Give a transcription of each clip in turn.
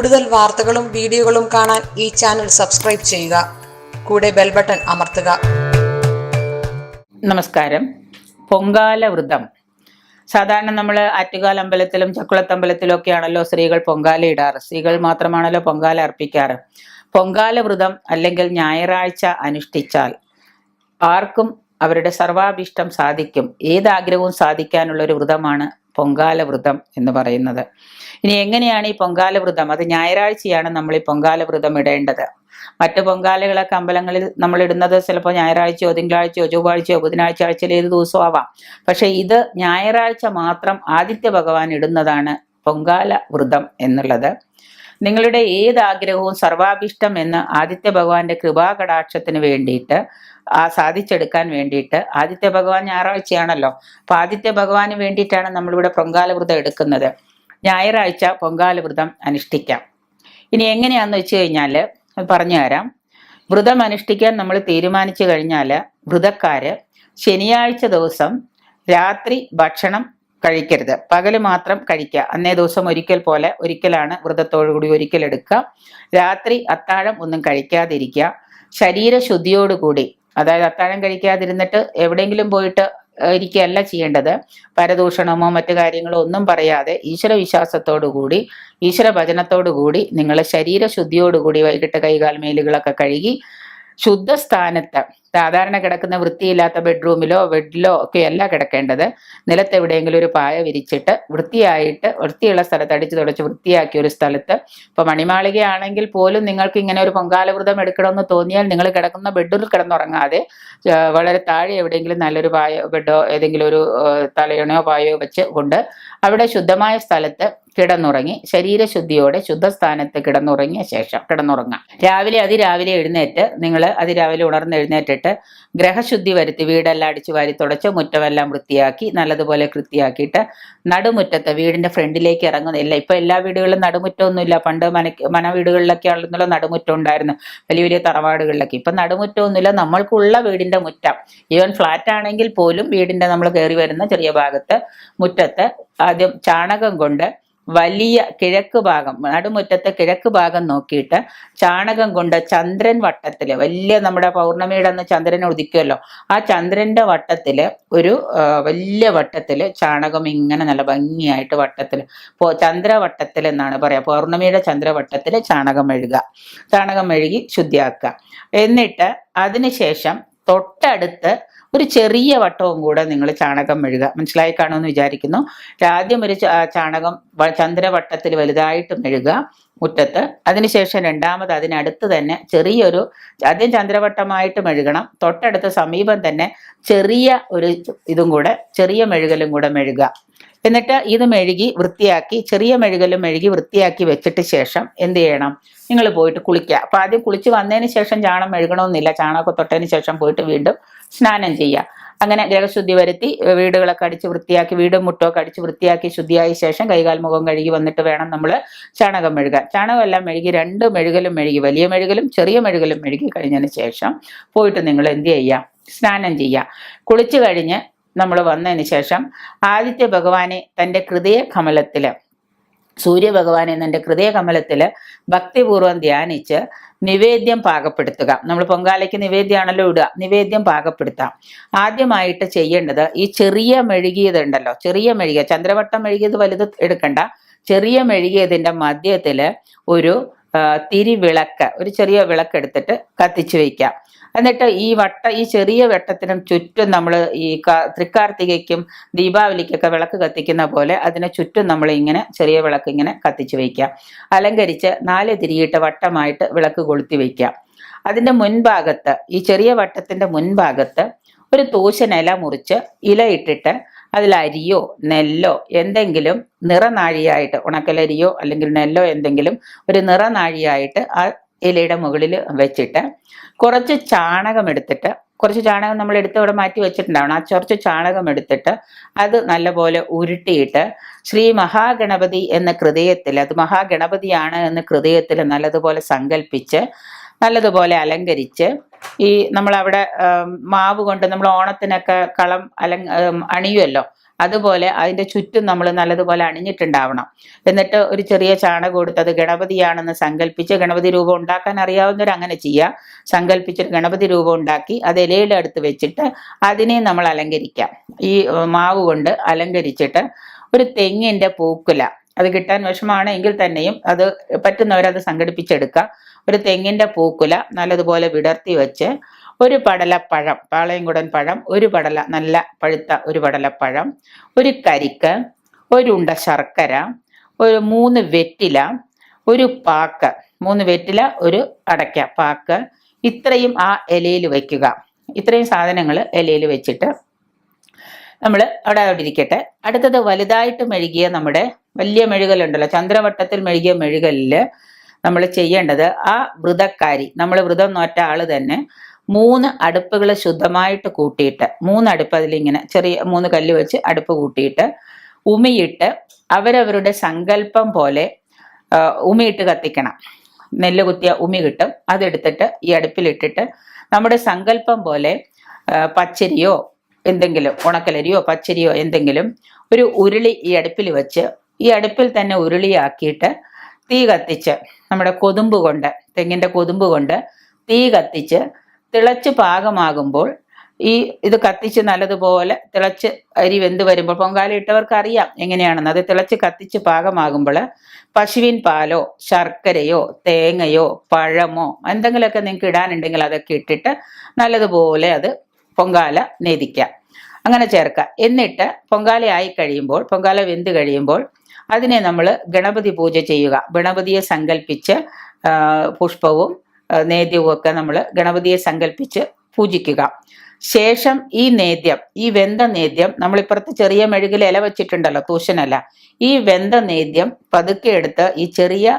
കൂടുതൽ വാർത്തകളും വീഡിയോകളും കാണാൻ ഈ ചാനൽ സബ്സ്ക്രൈബ് ചെയ്യുക. കൂടെ ബെൽ ബട്ടൺ അമർത്തുക. നമസ്കാരം. പൊങ്കാല വ്രതം. സാധാരണ നമ്മൾ ആറ്റുകാൽ അമ്പലത്തിലും ചക്കുളത്തമ്പലത്തിലും ഒക്കെയാണല്ലോ സ്ത്രീകൾ പൊങ്കാല ഇടാറ്. സ്ത്രീകൾ മാത്രമാണല്ലോ പൊങ്കാല അർപ്പിക്കാറ്. പൊങ്കാല വ്രതം അല്ലെങ്കിൽ ഞായറാഴ്ച അനുഷ്ഠിച്ചാൽ ആർക്കും അവരുടെ സർവാഭീഷ്ടം സാധിക്കും. ഏതാഗ്രഹവും സാധിക്കാനുള്ള ഒരു വ്രതമാണ് പൊങ്കാല വ്രതം എന്ന് പറയുന്നത്. ഇനി എങ്ങനെയാണ് ഈ പൊങ്കാല വ്രതം അത് ഞായറാഴ്ചയാണ് നമ്മൾ ഈ പൊങ്കാല വ്രതം ഇടേണ്ടത്. മറ്റു പൊങ്കാലകളൊക്കെ അമ്പലങ്ങളിൽ നമ്മൾ ഇടുന്നത് ചിലപ്പോൾ ഞായറാഴ്ചയോ തിങ്കളാഴ്ചയോ ചൊവ്വാഴ്ചയോ ബുധനാഴ്ച ആഴ്ചയിൽ ഏത് ദിവസവും ആവാം. പക്ഷെ ഇത് ഞായറാഴ്ച മാത്രം ആദിത്യ ഭഗവാൻ ഇടുന്നതാണ് പൊങ്കാല വ്രതം എന്നുള്ളത്. നിങ്ങളുടെ ഏത് ആഗ്രഹവും സർവാഭിഷ്ടം എന്ന് ആദിത്യ ഭഗവാന്റെ കൃപാകടാക്ഷത്തിന് വേണ്ടിയിട്ട് ആ സാധിച്ചെടുക്കാൻ വേണ്ടിയിട്ട്. ആദിത്യ ഭഗവാൻ ഞായറാഴ്ചയാണല്ലോ. അപ്പൊ ആദിത്യ ഭഗവാന് വേണ്ടിയിട്ടാണ് നമ്മളിവിടെ പൊങ്കാല വ്രതം എടുക്കുന്നത്. ഞായറാഴ്ച പൊങ്കാല വ്രതം അനുഷ്ഠിക്കാം. ഇനി എങ്ങനെയാന്ന് വെച്ച് കഴിഞ്ഞാൽ പറഞ്ഞു തരാം. വ്രതം അനുഷ്ഠിക്കാൻ നമ്മൾ തീരുമാനിച്ചു കഴിഞ്ഞാൽ വ്രതക്കാര് ശനിയാഴ്ച ദിവസം രാത്രി ഭക്ഷണം കഴിക്കരുത്. പകൽ മാത്രം കഴിക്കുക. അന്നേ ദിവസം ഒരിക്കൽ പോലെ ഒരിക്കലാണ് വ്രതത്തോടുകൂടി ഒരിക്കൽ എടുക്കുക. രാത്രി അത്താഴം ഒന്നും കഴിക്കാതിരിക്കുക. ശരീരശുദ്ധിയോടുകൂടി അതായത് അത്താഴം കഴിക്കാതിരുന്നിട്ട് എവിടെയെങ്കിലും പോയിട്ട് ഇരിക്കുകയല്ല ചെയ്യേണ്ടത്. പരദൂഷണമോ മറ്റു കാര്യങ്ങളോ ഒന്നും പറയാതെ ഈശ്വര വിശ്വാസത്തോടുകൂടി ഈശ്വര ഭജനത്തോടുകൂടി നിങ്ങൾ ശരീരശുദ്ധിയോടുകൂടി വൈകിട്ട് കൈകാൽ മേലുകളൊക്കെ കഴുകി ശുദ്ധ സ്ഥാനത്ത് സാധാരണ കിടക്കുന്ന വൃത്തിയില്ലാത്ത ബെഡ്റൂമിലോ ബെഡിലോ ഒക്കെ അല്ല കിടക്കേണ്ടത്. നിലത്ത് എവിടെയെങ്കിലും ഒരു പായ വിരിച്ചിട്ട് വൃത്തിയായിട്ട് വൃത്തിയുള്ള സ്ഥലത്ത് അടിച്ചു തുടച്ച് വൃത്തിയാക്കിയ ഒരു സ്ഥലത്ത്. ഇപ്പൊ മണിമാളികയാണെങ്കിൽ പോലും നിങ്ങൾക്ക് ഇങ്ങനെ ഒരു പൊങ്കാലവ്രതം എടുക്കണമെന്ന് തോന്നിയാൽ നിങ്ങൾ കിടക്കുന്ന ബെഡിൽ കിടന്നുറങ്ങാതെ വളരെ താഴെ എവിടെയെങ്കിലും നല്ലൊരു പായ ബെഡോ ഏതെങ്കിലും ഒരു തലയണയോ പായോ വെച്ച് കൊണ്ട് അവിടെ ശുദ്ധമായ സ്ഥലത്ത് കിടന്നുറങ്ങി ശരീരശുദ്ധിയോടെ ശുദ്ധസ്ഥാനത്ത് കിടന്നുറങ്ങിയ ശേഷം കിടന്നുറങ്ങാം. രാവിലെ അതിരാവിലെ എഴുന്നേറ്റ് നിങ്ങൾ അതിരാവിലെ ഉണർന്ന് എഴുന്നേറ്റിട്ട് ഗ്രഹശുദ്ധി വരുത്തി വീടെല്ലാം അടിച്ചു വാരി തുടച്ച് മുറ്റമെല്ലാം വൃത്തിയാക്കി നല്ലതുപോലെ വൃത്തിയാക്കിയിട്ട് നടുമുറ്റത്ത് വീടിന്റെ ഫ്രണ്ടിലേക്ക് ഇറങ്ങുന്നില്ല ഇപ്പൊ എല്ലാ വീടുകളിലും നടുമുറ്റമൊന്നുമില്ല. പണ്ട് മന മന വീടുകളിലൊക്കെ ആണെന്നുള്ള നടുമുറ്റം ഉണ്ടായിരുന്നു. വലിയ വലിയ തറവാടുകളിലൊക്കെ. ഇപ്പൊ നടുമുറ്റമൊന്നുമില്ല. നമ്മൾക്കുള്ള വീടിന്റെ മുറ്റം. ഈവൻ ഫ്ലാറ്റ് ആണെങ്കിൽ പോലും വീടിന്റെ നമ്മൾ കയറി വരുന്ന ചെറിയ ഭാഗത്ത് മുറ്റത്ത് ആദ്യം ചാണകം കൊണ്ട് വലിയ കിഴക്ക് ഭാഗം നടുമുറ്റത്തെ കിഴക്ക് ഭാഗം നോക്കിയിട്ട് ചാണകം കൊണ്ട് ചന്ദ്രൻ വട്ടത്തിൽ വലിയ നമ്മുടെ പൗർണമിയുടെ അന്ന് ചന്ദ്രൻ ഉദിക്കുമല്ലോ ആ ചന്ദ്രന്റെ വട്ടത്തിൽ ഒരു വലിയ വട്ടത്തിൽ ചാണകം ഇങ്ങനെ നല്ല ഭംഗിയായിട്ട് വട്ടത്തിൽ ചന്ദ്രവട്ടത്തിൽ എന്നാണ് പറയാ പൗർണമിയുടെ ചന്ദ്രവട്ടത്തിൽ ചാണകം മെഴുകുക ചാണകം മെഴുകി ശുദ്ധിയാക്കുക. എന്നിട്ട് അതിനുശേഷം തൊട്ടടുത്ത് ഒരു ചെറിയ വട്ടവും കൂടെ നിങ്ങൾ ചാണകം മെഴുക. മനസ്സിലായി കാണുമെന്ന് വിചാരിക്കുന്നു. ആദ്യം ഒരു ചാണകം ചന്ദ്രവട്ടത്തിൽ വലുതായിട്ട് മെഴുകുക മുറ്റത്ത്. അതിനുശേഷം രണ്ടാമത് അതിനടുത്ത് തന്നെ ചെറിയൊരു ആദ്യം ചന്ദ്രവട്ടമായിട്ട് മെഴുകണം. തൊട്ടടുത്ത സമീപം തന്നെ ചെറിയ ഒരു ഇതും കൂടെ ചെറിയ മെഴുകലും കൂടെ മെഴുകുക എന്നിട്ട് ഇത് മെഴുകി വൃത്തിയാക്കി ചെറിയ മെഴുകലും മെഴുകി വൃത്തിയാക്കി വെച്ചിട്ട് ശേഷം എന്ത് ചെയ്യണം? നിങ്ങൾ പോയിട്ട് കുളിക്കുക. അപ്പൊ ആദ്യം കുളിച്ച് വന്നതിന് ശേഷം ചാണം മെഴുകണമെന്നില്ല. ചാണകമൊക്കെ തൊട്ടതിന് ശേഷം പോയിട്ട് വീണ്ടും സ്നാനം ചെയ്യുക. അങ്ങനെ ഗ്രഹശുദ്ധി വരുത്തി വീടുകളൊക്കെ അടിച്ച് വൃത്തിയാക്കി വീടും മുട്ടുമൊക്കെ അടിച്ച് വൃത്തിയാക്കി ശുദ്ധിയായ ശേഷം കൈകാൽ മുഖം കഴുകി വന്നിട്ട് വേണം നമ്മൾ ചാണകം മെഴുകാൻ. ചാണകമെല്ലാം മെഴുകി രണ്ട് മെഴുകലും മെഴുകി വലിയ മെഴുകലും ചെറിയ മെഴുകലും മെഴുകി കഴിഞ്ഞതിന് ശേഷം പോയിട്ട് നിങ്ങൾ എന്ത് ചെയ്യുക? സ്നാനം ചെയ്യുക. കുളിച്ചു കഴിഞ്ഞ് നമ്മൾ വന്നതിന് ശേഷം ആദിത്യ ഭഗവാനെ തന്റെ ഹൃദയ കമലത്തിൽ സൂര്യഭഗവാനെ തന്റെ ഹൃദയകമലത്തിൽ ഭക്തിപൂർവം ധ്യാനിച്ച് നിവേദ്യം പാകപ്പെടുത്തുക. നമ്മൾ പൊങ്കാലയ്ക്ക് നിവേദ്യമാണല്ലോ ഇടുക. നിവേദ്യം പാകപ്പെടുത്താം. ആദ്യമായിട്ട് ചെയ്യേണ്ടത് ഈ ചെറിയ മെഴുകിയതുണ്ടല്ലോ ചെറിയ മെഴുകിയ ചന്ദ്രവട്ടം മെഴുകിയത് വലുത് എടുക്കണ്ട. ചെറിയ മെഴുകിയതിന്റെ മധ്യത്തിൽ ഒരു തിരിവിളക്ക് ഒരു ചെറിയ വിളക്ക് എടുത്തിട്ട് കത്തിച്ചു വയ്ക്കാം എന്നിട്ട് ഈ വട്ട ഈ ചെറിയ വെട്ടത്തിനും ചുറ്റും നമ്മൾ ഈ തൃക്കാർത്തികയ്ക്കും ദീപാവലിക്കൊക്കെ വിളക്ക് കത്തിക്കുന്ന പോലെ അതിനെ ചുറ്റും നമ്മൾ ഇങ്ങനെ ചെറിയ വിളക്ക് ഇങ്ങനെ കത്തിച്ചു വയ്ക്കാം അലങ്കരിച്ച് നാല് തിരിയിട്ട് വട്ടമായിട്ട് വിളക്ക് കൊളുത്തി വയ്ക്കാം അതിന്റെ മുൻഭാഗത്ത് ഈ ചെറിയ വട്ടത്തിന്റെ മുൻഭാഗത്ത് ഒരു തൂശനില മുറിച്ച് ഇല ഇട്ടിട്ട് അതിൽ അരിയോ നെല്ലോ എന്തെങ്കിലും നിറനാഴിയായിട്ട് ഉണക്കലരിയോ അല്ലെങ്കിൽ നെല്ലോ എന്തെങ്കിലും ഒരു നിറനാഴിയായിട്ട് ആ ഇലയുടെ മുകളിൽ വെച്ചിട്ട് കുറച്ച് ചാണകം എടുത്തിട്ട് കുറച്ച് ചാണകം നമ്മൾ എടുത്ത് അവിടെ മാറ്റി വെച്ചിട്ടുണ്ടാവണം. ആ കുറച്ച് ചാണകം എടുത്തിട്ട് അത് നല്ലപോലെ ഉരുട്ടിയിട്ട് ശ്രീ മഹാഗണപതി എന്ന ഹൃദയത്തിൽ അത് മഹാഗണപതിയാണ് എന്ന ഹൃദയത്തിൽ നല്ലതുപോലെ സങ്കല്പിച്ച് നല്ലതുപോലെ അലങ്കരിച്ച് ഈ നമ്മളവിടെ മാവ് കൊണ്ട് നമ്മൾ ഓണത്തിനൊക്കെ കളം അലങ് അണിയുമല്ലോ അതുപോലെ അതിന്റെ ചുറ്റും നമ്മൾ നല്ലതുപോലെ അണിഞ്ഞിട്ടുണ്ടാവണം. എന്നിട്ട് ഒരു ചെറിയ ചാണകം കൊടുത്ത് അത് ഗണപതിയാണെന്ന് സങ്കല്പിച്ച് ഗണപതി രൂപം ഉണ്ടാക്കാൻ അറിയാവുന്നവർ അങ്ങനെ ചെയ്യുക. സങ്കല്പിച്ചൊരു ഗണപതി രൂപം ഉണ്ടാക്കി അത് ഇലയുടെ അടുത്ത് വെച്ചിട്ട് അതിനെ നമ്മൾ അലങ്കരിക്കാം. ഈ മാവ് കൊണ്ട് അലങ്കരിച്ചിട്ട് ഒരു തെങ്ങിന്റെ പൂക്കുല. അത് കിട്ടാൻ വിഷമാണെങ്കിൽ തന്നെയും അത് പറ്റുന്നവരത് സംഘടിപ്പിച്ചെടുക്കുക. ഒരു തെങ്ങിന്റെ പൂക്കുല നല്ലതുപോലെ വിടർത്തി വെച്ച് ഒരു പടലപ്പഴം പാളയംകുടൻ പഴം ഒരു പടല നല്ല പഴുത്ത ഒരു പടലപ്പഴം ഒരു കരിക്ക് ഒരു ഉണ്ട ശർക്കര ഒരു മൂന്ന് വെറ്റില ഒരു പാക്ക്. മൂന്ന് വെറ്റില ഒരു അടയ്ക്ക പാക്ക്. ഇത്രയും ആ ഇലയിൽ വയ്ക്കുക ഇത്രയും സാധനങ്ങൾ ഇലയിൽ വെച്ചിട്ട് നമ്മൾ അവിടെ അവിടെ ഇരിക്കട്ടെ. അടുത്തത് വലുതായിട്ട് മെഴുകിയ നമ്മുടെ വലിയ മെഴുകലുണ്ടല്ലോ ചന്ദ്രവട്ടത്തിൽ മെഴുകിയ മെഴുകലിൽ നമ്മൾ ചെയ്യേണ്ടത് ആ വ്രതക്കാരി നമ്മൾ വ്രതം നോറ്റ ആൾ തന്നെ മൂന്ന് അടുപ്പുകൾ ശുദ്ധമായിട്ട് കൂട്ടിയിട്ട് മൂന്ന് അടുപ്പ് അതിലിങ്ങനെ ചെറിയ മൂന്ന് കല്ല് വെച്ച് അടുപ്പ് കൂട്ടിയിട്ട് ഉമിയിട്ട് അവരവരുടെ സങ്കല്പം പോലെ ഉമിയിട്ട് കത്തിക്കണം. നെല്ല് കുത്തിയ ഉമി കിട്ടും. അതെടുത്തിട്ട് ഈ അടുപ്പിലിട്ടിട്ട് നമ്മുടെ സങ്കല്പം പോലെ പച്ചരിയോ എന്തെങ്കിലും ഉണക്കലരിയോ പച്ചരിയോ എന്തെങ്കിലും ഒരു ഉരുളി ഈ അടുപ്പിൽ വെച്ച് ഈ അടുപ്പിൽ തന്നെ ഉരുളിയാക്കിയിട്ട് തീ കത്തിച്ച് നമ്മുടെ കൊതുമ്പ് കൊണ്ട് തെങ്ങിന്റെ കൊതുമ്പ് കൊണ്ട് തീ കത്തിച്ച് തിളച്ച് പാകമാകുമ്പോൾ ഈ ഇത് കത്തിച്ച് നല്ലതുപോലെ തിളച്ച് അരി വെന്ത് വരുമ്പോൾ പൊങ്കാല ഇട്ടവർക്ക് അറിയാം എങ്ങനെയാണെന്ന്. അത് തിളച്ച് കത്തിച്ച് പാകമാകുമ്പോൾ പശുവിൻ പാലോ ശർക്കരയോ തേങ്ങയോ പഴമോ എന്തെങ്കിലുമൊക്കെ നിങ്ങൾക്ക് ഇടാനുണ്ടെങ്കിൽ അതൊക്കെ ഇട്ടിട്ട് നല്ലതുപോലെ അത് പൊങ്കാല നേദിക്കാം അങ്ങനെ ചേർക്കുക. എന്നിട്ട് പൊങ്കാല ആയി കഴിയുമ്പോൾ പൊങ്കാല വെന്ത് കഴിയുമ്പോൾ അതിനെ നമ്മൾ ഗണപതി പൂജ ചെയ്യുക. ഗണപതിയെ സങ്കല്പിച്ച് പുഷ്പവും നേദ്യവും ഒക്കെ നമ്മൾ ഗണപതിയെ സങ്കല്പിച്ച് പൂജിക്കുക. ശേഷം ഈ നേദ്യം ഈ വെന്ത നേദ്യം നമ്മളിപ്പുറത്ത് ചെറിയ മെഴുകിൽ ഇല വെച്ചിട്ടുണ്ടല്ലോ തൂശനല്ല. ഈ വെന്ത നേദ്യം പതുക്കെ എടുത്ത് ഈ ചെറിയ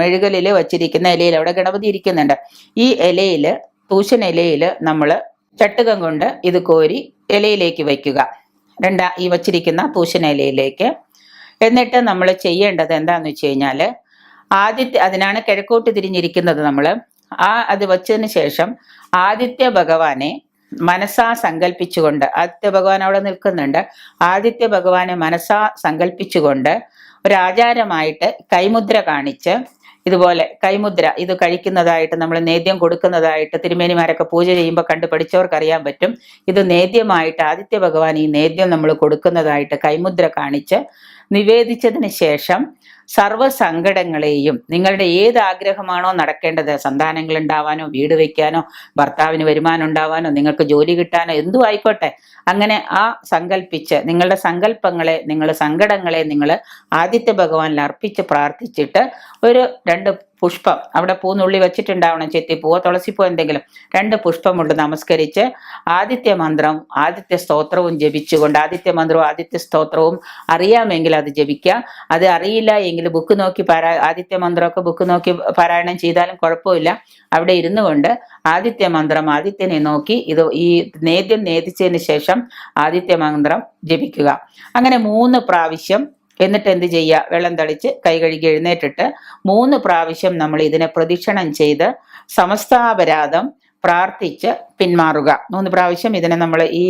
മെഴുകലിൽ വച്ചിരിക്കുന്ന ഇലയിൽ അവിടെ ഗണപതി ഇരിക്കുന്നുണ്ട്. ഈ ഇലയിൽ തൂശൻ ഇലയിൽ നമ്മൾ ചട്ടുകം കൊണ്ട് ഇത് കോരി ഇലയിലേക്ക് വയ്ക്കുക രണ്ടാ ഈ വച്ചിരിക്കുന്ന തൂശന ഇലയിലേക്ക് എന്നിട്ട് നമ്മൾ ചെയ്യേണ്ടത് എന്താന്ന് വെച്ച് കഴിഞ്ഞാൽ ആദിത്യ അതിനാണ് കിഴക്കോട്ട് തിരിഞ്ഞിരിക്കുന്നത് നമ്മൾ ആ അത് വച്ചതിന് ശേഷം ആദിത്യ ഭഗവാനെ മനസ്സാ സങ്കല്പിച്ചുകൊണ്ട് ആദിത്യ ഭഗവാൻ അവിടെ നിൽക്കുന്നുണ്ട്. ആദിത്യ ഭഗവാനെ മനസ്സാ സങ്കല്പിച്ചുകൊണ്ട് ഒരു ആചാരമായിട്ട് കൈമുദ്ര കാണിച്ച് ഇതുപോലെ കൈമുദ്ര ഇത് കഴിക്കുന്നതായിട്ട് നമ്മൾ നേദ്യം കൊടുക്കുന്നതായിട്ട് തിരുമേനിമാരൊക്കെ പൂജ ചെയ്യുമ്പോൾ കണ്ടു പഠിച്ചവർക്ക് അറിയാൻ പറ്റും. ഇത് നേദ്യമായിട്ട് ആദിത്യ ഭഗവാൻ ഈ നേദ്യം നമ്മൾ കൊടുക്കുന്നതായിട്ട് കൈമുദ്ര കാണിച്ച് നിവേദിച്ചതിന് ശേഷം സർവ സങ്കടങ്ങളെയും നിങ്ങളുടെ ഏത് ആഗ്രഹമാണോ നടക്കേണ്ടത് സന്താനങ്ങൾ ഉണ്ടാവാനോ വീട് വയ്ക്കാനോ ഭർത്താവിന് വരുമാനം ഉണ്ടാവാനോ നിങ്ങൾക്ക് ജോലി കിട്ടാനോ എന്തു ആയിക്കോട്ടെ. അങ്ങനെ ആ സങ്കല്പിച്ച് നിങ്ങളുടെ സങ്കല്പങ്ങളെ നിങ്ങൾ സങ്കടങ്ങളെ നിങ്ങൾ ആദിത്യ ഭഗവാനിൽ അർപ്പിച്ച് പ്രാർത്ഥിച്ചിട്ട് ഒരു രണ്ട് പുഷ്പം അവിടെ പൂന്നുള്ളി വെച്ചിട്ടുണ്ടാവണം ചെത്തിപ്പൂവോ തുളസിപ്പൂ എന്തെങ്കിലും. രണ്ട് പുഷ്പമുണ്ട് നമസ്കരിച്ച്. ആദിത്യ മന്ത്രം ആദിത്യ സ്തോത്രവും ജപിച്ചുകൊണ്ട് ആദിത്യ മന്ത്രവും ആദിത്യ സ്തോത്രവും അറിയാമെങ്കിൽ അത് ജപിക്കുക അത് അറിയില്ല എങ്കിൽ ബുക്ക് നോക്കി പാരാ ആദിത്യ മന്ത്രമൊക്കെ ബുക്ക് നോക്കി പാരായണം ചെയ്താലും കുഴപ്പമില്ല. അവിടെ ഇരുന്നു കൊണ്ട് ആദിത്യ മന്ത്രം ആദിത്യനെ നോക്കി ഇത് ഈ നേദ്യം നേദിച്ചതിന് ശേഷം ആദിത്യ മന്ത്രം ജപിക്കുക. അങ്ങനെ മൂന്ന് പ്രാവശ്യം എന്നിട്ട് എന്ത് ചെയ്യുക വെള്ളം തളിച്ച് കൈ കഴുകി എഴുന്നേറ്റിട്ട് മൂന്ന് പ്രാവശ്യം നമ്മൾ ഇതിനെ പ്രദക്ഷിണം ചെയ്ത് സമസ്താപരാധം പ്രാർത്ഥിച്ച് പിന്മാറുക. മൂന്ന് പ്രാവശ്യം ഇതിനെ നമ്മൾ ഈ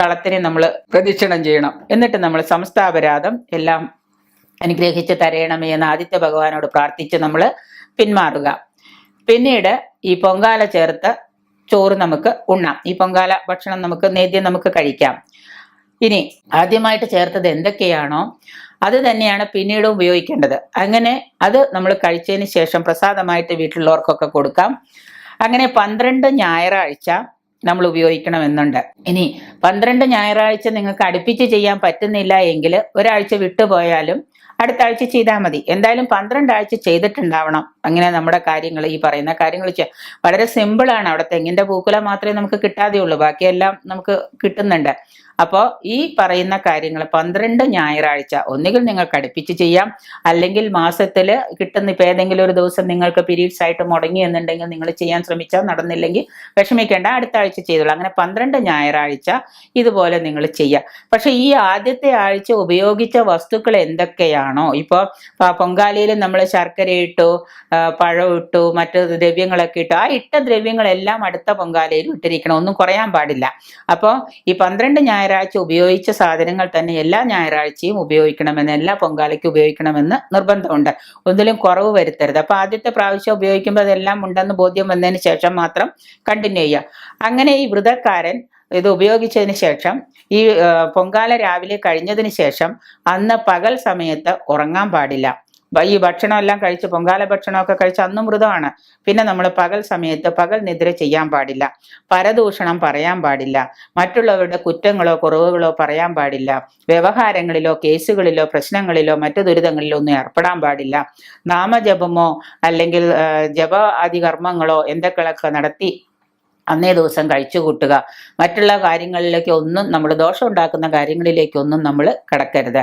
കളത്തിനെ നമ്മൾ പ്രദക്ഷിണം ചെയ്യണം. എന്നിട്ട് നമ്മൾ സമസ്താപരാധം എല്ലാം അനുഗ്രഹിച്ച് തരയണമേ എന്ന് ആദിത്യ ഭഗവാനോട് പ്രാർത്ഥിച്ച് നമ്മൾ പിന്മാറുക. പിന്നീട് ഈ പൊങ്കാല ചേർത്ത് ചോറ് നമുക്ക് ഉണ്ണാം. ഈ പൊങ്കാല ഭക്ഷണം നമുക്ക് നേദ്യം നമുക്ക് കഴിക്കാം. ഇനി ആദ്യമായിട്ട് ചേർത്തത് എന്തൊക്കെയാണോ അത് തന്നെയാണ് പിന്നീട് ഉപയോഗിക്കേണ്ടത്. അങ്ങനെ അത് നമ്മൾ കഴിച്ചതിന് ശേഷം പ്രസാദമായിട്ട് വീട്ടിലുള്ളവർക്കൊക്കെ കൊടുക്കാം. അങ്ങനെ പന്ത്രണ്ട് ഞായറാഴ്ച നമ്മൾ ഉപയോഗിക്കണമെന്നുണ്ട്. ഇനി പന്ത്രണ്ട് ഞായറാഴ്ച നിങ്ങൾക്ക് അടുപ്പിച്ച് ചെയ്യാൻ പറ്റുന്നില്ല എങ്കിൽ ഒരാഴ്ച വിട്ടുപോയാലും അടുത്ത ആഴ്ച ചെയ്താൽ മതി. എന്തായാലും പന്ത്രണ്ട് ആഴ്ച ചെയ്തിട്ടുണ്ടാവണം. അങ്ങനെ നമ്മുടെ കാര്യങ്ങൾ ഈ പറയുന്ന കാര്യങ്ങൾ ചെയ്യാം വളരെ സിമ്പിളാണ് അവിടെ തെങ്ങിന്റെ പൂക്കുല മാത്രമേ നമുക്ക് കിട്ടാതെയുള്ളൂ. ബാക്കിയെല്ലാം നമുക്ക് കിട്ടുന്നുണ്ട്. അപ്പോൾ ഈ പറയുന്ന കാര്യങ്ങൾ പന്ത്രണ്ട് ഞായറാഴ്ച ഒന്നുകിൽ നിങ്ങൾക്ക് അടുപ്പിച്ച് ചെയ്യാം. അല്ലെങ്കിൽ മാസത്തിൽ കിട്ടുന്ന ഇപ്പം ഏതെങ്കിലും ഒരു ദിവസം നിങ്ങൾക്ക് പീരീഡ്സ് ആയിട്ട് മുടങ്ങി എന്നുണ്ടെങ്കിൽ നിങ്ങൾ ചെയ്യാൻ ശ്രമിച്ചാൽ നടന്നില്ലെങ്കിൽ വിഷമിക്കേണ്ട അടുത്ത ആഴ്ച ചെയ്തോളൂ. അങ്ങനെ പന്ത്രണ്ട് ഞായറാഴ്ച ഇതുപോലെ നിങ്ങൾ ചെയ്യുക പക്ഷേ ഈ ആദ്യത്തെ ആഴ്ച ഉപയോഗിച്ച വസ്തുക്കൾ എന്തൊക്കെയാണോ? ഇപ്പോൾ പൊങ്കാലയിൽ നമ്മൾ ശർക്കര ഇട്ടു പഴം ഇട്ടു മറ്റു ദ്രവ്യങ്ങളൊക്കെ ഇട്ടു. ആ ഇട്ട ദ്രവ്യങ്ങളെല്ലാം അടുത്ത പൊങ്കാലയിൽ ഇട്ടിരിക്കണം. ഒന്നും കുറയാൻ പാടില്ല. അപ്പോൾ ഈ പന്ത്രണ്ട് ഞായറാഴ്ച ഞായറാഴ്ച ഉപയോഗിച്ച സാധനങ്ങൾ തന്നെ എല്ലാ ഞായറാഴ്ചയും ഉപയോഗിക്കണമെന്ന് എല്ലാ പൊങ്കാലയ്ക്ക് ഉപയോഗിക്കണമെന്ന് നിർബന്ധമുണ്ട്. ഒന്നിലും കുറവ് വരുത്തരുത്. അപ്പൊ ആദ്യത്തെ പ്രാവശ്യം ഉപയോഗിക്കുമ്പോൾ അതെല്ലാം ഉണ്ടെന്ന് ബോധ്യം വന്നതിന് ശേഷം മാത്രം കണ്ടിന്യൂ ചെയ്യുക. അങ്ങനെ ഈ വ്രതക്കാരൻ ഇത് ഉപയോഗിച്ചതിന് ശേഷം ഈ പൊങ്കാല രാവിലെ കഴിഞ്ഞതിന് ശേഷം അന്ന് പകൽ സമയത്ത് ഉറങ്ങാൻ പാടില്ല. ഈ ഭക്ഷണമെല്ലാം കഴിച്ച് പൊങ്കാല ഭക്ഷണമൊക്കെ കഴിച്ച് അന്നും മൃതമാണ് പിന്നെ നമ്മൾ പകൽ സമയത്ത് പകൽ നിദ്ര ചെയ്യാൻ പാടില്ല. പരദൂഷണം പറയാൻ പാടില്ല. മറ്റുള്ളവരുടെ കുറ്റങ്ങളോ കുറവുകളോ പറയാൻ പാടില്ല. വ്യവഹാരങ്ങളിലോ കേസുകളിലോ പ്രശ്നങ്ങളിലോ മറ്റു ദുരിതങ്ങളിലോ ഒന്നും ഏർപ്പെടാൻ പാടില്ല. നാമജപമോ അല്ലെങ്കിൽ ജപ ആദി കർമ്മങ്ങളോ എന്തൊക്കെയൊക്കെ നടത്തി അന്നേ ദിവസം കഴിച്ചു കൂട്ടുക. മറ്റുള്ള കാര്യങ്ങളിലേക്ക് ഒന്നും നമ്മൾ ദോഷം ഉണ്ടാക്കുന്ന കാര്യങ്ങളിലേക്കൊന്നും നമ്മൾ കിടക്കരുത്.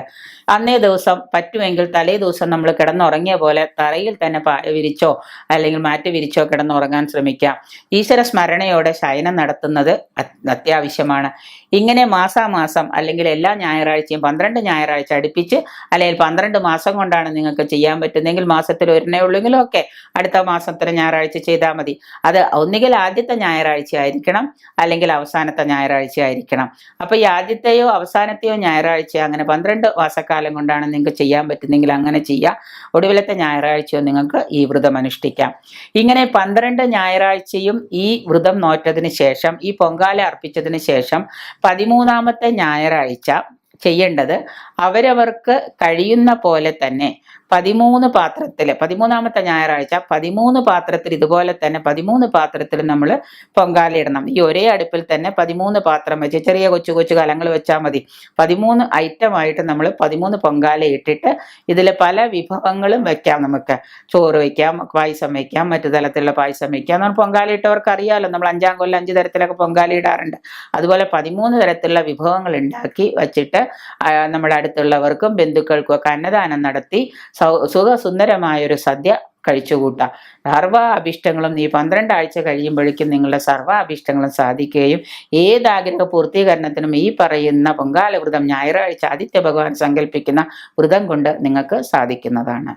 അന്നേ ദിവസം പറ്റുമെങ്കിൽ തലേ ദിവസം നമ്മൾ കിടന്നുറങ്ങിയ പോലെ തറയിൽ തന്നെ വിരിച്ചോ അല്ലെങ്കിൽ മാറ്റി വിരിച്ചോ കിടന്നുറങ്ങാൻ ശ്രമിക്കാം. ഈശ്വര സ്മരണയോടെ ശയനം നടത്തുന്നത് അത് അത്യാവശ്യമാണ്. ഇങ്ങനെ മാസാമാസം അല്ലെങ്കിൽ എല്ലാ ഞായറാഴ്ചയും പന്ത്രണ്ട് ഞായറാഴ്ച അടുപ്പിച്ച് അല്ലെങ്കിൽ പന്ത്രണ്ട് മാസം കൊണ്ടാണ് നിങ്ങൾക്ക് ചെയ്യാൻ പറ്റുന്നതെങ്കിൽ മാസത്തിൽ ഒരെണ്ണേ ഉള്ളെങ്കിലും ഒക്കെ അടുത്ത മാസത്തിന് ഞായറാഴ്ച ചെയ്താൽ മതി. അത് ഒന്നുകിൽ ആദ്യത്തെ ഞായറാഴ്ച ആയിരിക്കണം അല്ലെങ്കിൽ അവസാനത്തെ ഞായറാഴ്ച ആയിരിക്കണം അപ്പോൾ ഈ ആദ്യത്തെയോ അവസാനത്തെയോ ഞായറാഴ്ച അങ്ങനെ പന്ത്രണ്ട് മാസക്കാലം കൊണ്ടാണ് നിങ്ങൾക്ക് ചെയ്യാൻ പറ്റുന്നെങ്കിൽ അങ്ങനെ ചെയ്യാം. ഒടുവിലത്തെ ഞായറാഴ്ചയോ നിങ്ങൾക്ക് ഈ വ്രതം അനുഷ്ഠിക്കാം. ഇങ്ങനെ പന്ത്രണ്ട് ഞായറാഴ്ചയും ഈ വ്രതം നോറ്റതിന് ശേഷം ഈ പൊങ്കാല അർപ്പിച്ചതിന് ശേഷം പതിമൂന്നാമത്തെ ഞായറാഴ്ച ചെയ്യേണ്ടത് അവരവർക്ക് കഴിയുന്ന പോലെ തന്നെ പതിമൂന്ന് പാത്രത്തിൽ പതിമൂന്നാമത്തെ ഞായറാഴ്ച പതിമൂന്ന് പാത്രത്തിൽ ഇതുപോലെ തന്നെ പതിമൂന്ന് പാത്രത്തിൽ നമ്മൾ പൊങ്കാലയിടണം ഈ ഒരേ അടുപ്പിൽ തന്നെ പതിമൂന്ന് പാത്രം വെച്ച് ചെറിയ കൊച്ചു കൊച്ചു കലങ്ങൾ വെച്ചാൽ മതി. പതിമൂന്ന് ഐറ്റമായിട്ട് നമ്മൾ പതിമൂന്ന് പൊങ്കാല ഇട്ടിട്ട് ഇതിൽ പല വിഭവങ്ങളും വെക്കാം നമുക്ക്. ചോറ് വയ്ക്കാം പായസം വയ്ക്കാം മറ്റു തലത്തിലുള്ള പായസം വയ്ക്കാം നമ്മൾ പൊങ്കാല ഇട്ടവർക്ക് അറിയാമല്ലോ നമ്മൾ അഞ്ചാം കൊല്ലം അഞ്ച് തരത്തിലൊക്കെ പൊങ്കാല ഇടാറുണ്ട്. അതുപോലെ പതിമൂന്ന് തരത്തിലുള്ള വിഭവങ്ങൾ ഉണ്ടാക്കി വച്ചിട്ട് നമ്മുടെ അടുത്തുള്ളവർക്കും ബന്ധുക്കൾക്കും ഒക്കെ അന്നദാനം നടത്തി സുഖസുന്ദരമായൊരു സദ്യ കഴിച്ചുകൂട്ടാം. സർവ അഭിഷ്ടങ്ങളും ഈ പന്ത്രണ്ട് ആഴ്ച കഴിയുമ്പോഴേക്കും നിങ്ങളുടെ സർവ അഭിഷ്ടങ്ങളും സാധിക്കുകയും ഏത് ആഗ്രഹ പൂർത്തീകരണത്തിനും ഈ പറയുന്ന പൊങ്കാല വ്രതം ഞായറാഴ്ച ആദിത്യ ഭഗവാൻ സങ്കല്പിക്കുന്ന വ്രതം കൊണ്ട് നിങ്ങൾക്ക് സാധിക്കുന്നതാണ്.